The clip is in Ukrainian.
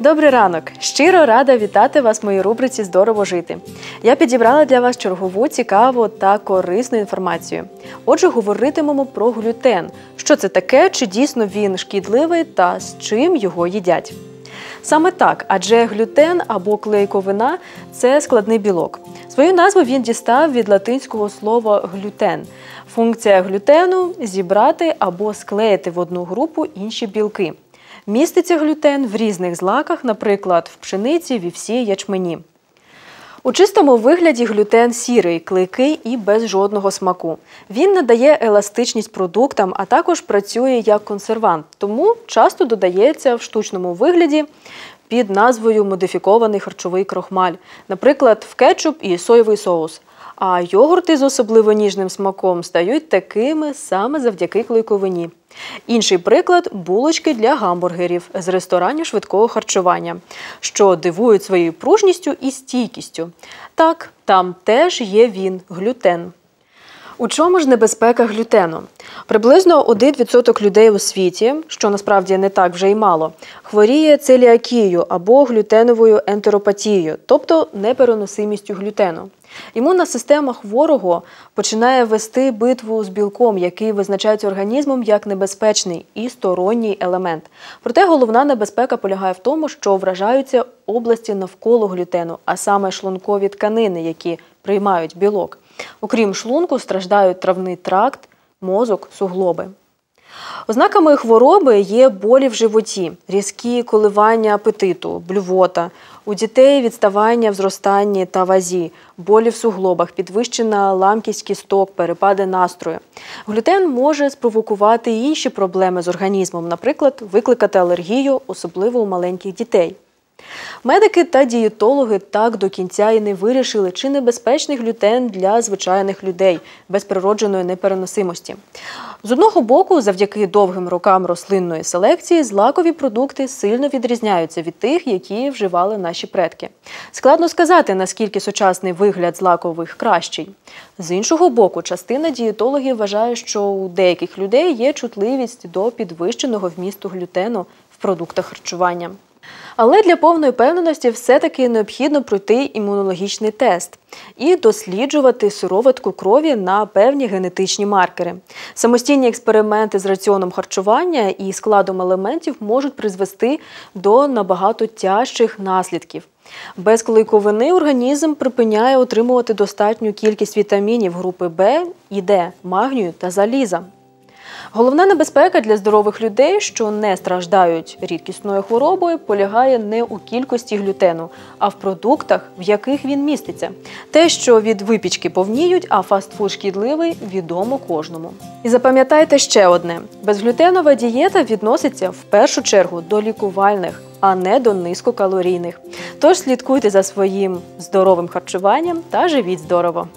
Добрий ранок! Щиро рада вітати вас в моїй рубриці Здорово жити. Я підібрала для вас чергову цікаву та корисну інформацію. Отже, говоритимемо про глютен. Що це таке, чи дійсно він шкідливий та з чим його їдять. Саме так, адже глютен або клейковина це складний білок. Свою назву він дістав від латинського слова глютен. Функція глютену зібрати або склеїти в одну групу інші білки. Міститься глютен в різних злаках, наприклад, в пшениці, вівсі, ячмені. У чистому вигляді глютен сірий, клейкий і без жодного смаку. Він надає еластичність продуктам, а також працює як консервант, тому часто додається в штучному вигляді під назвою модифікований харчовий крохмаль, наприклад, в кетчуп і соєвий соус. А йогурти з особливо ніжним смаком стають такими саме завдяки клейковині. Інший приклад булочки для гамбургерів з ресторанів швидкого харчування, що дивують своєю пружністю і стійкістю. Так, там теж є він глютен. У чому ж небезпека глютену? Приблизно 1% людей у світі, що насправді не так вже й мало, хворіє целіакією або глютеновою ентеропатією, тобто непереносимістю глютену. Імунна система хворого починає вести битву з білком, який визначається організмом як небезпечний і сторонній елемент. Проте головна небезпека полягає в тому, що вражаються області навколо глютену, а саме шлункові тканини, які приймають білок. Окрім шлунку, страждають травний тракт, мозок, суглоби. Ознаками хвороби є болі в животі, різкі коливання апетиту, блювота. У дітей відставання в зростанні та вазі, болі в суглобах, підвищена ламкість кісток, перепади настрою. Глютен може спровокувати інші проблеми з організмом, наприклад, викликати алергію, особливо у маленьких дітей. Медики та дієтологи так до кінця і не вирішили, чи небезпечний глютен для звичайних людей без природженої непереносимості. З одного боку, завдяки довгим рокам рослинної селекції, злакові продукти сильно відрізняються від тих, які вживали наші предки. Складно сказати, наскільки сучасний вигляд злакових кращий. З іншого боку, частина дієтологів вважає, що у деяких людей є чутливість до підвищеного вмісту глютену в продуктах харчування. Але для повної певненості все-таки необхідно пройти імунологічний тест і досліджувати сироватку крові на певні генетичні маркери. Самостійні експерименти з раціоном харчування і складом елементів можуть призвести до набагато тяжчих наслідків. Без клейковини організм припиняє отримувати достатню кількість вітамінів групи В і Д, магнію та заліза. Головна небезпека для здорових людей, що не страждають рідкісною хворобою, полягає не у кількості глютену, а в продуктах, в яких він міститься. Те, що від випічки повніють, а фастфуд шкідливий, відомо кожному. І запам'ятайте ще одне: безглютенова дієта відноситься в першу чергу до лікувальних. А не до низькокалорійних. Тож слідкуйте за своїм здоровим харчуванням та живіть здорово.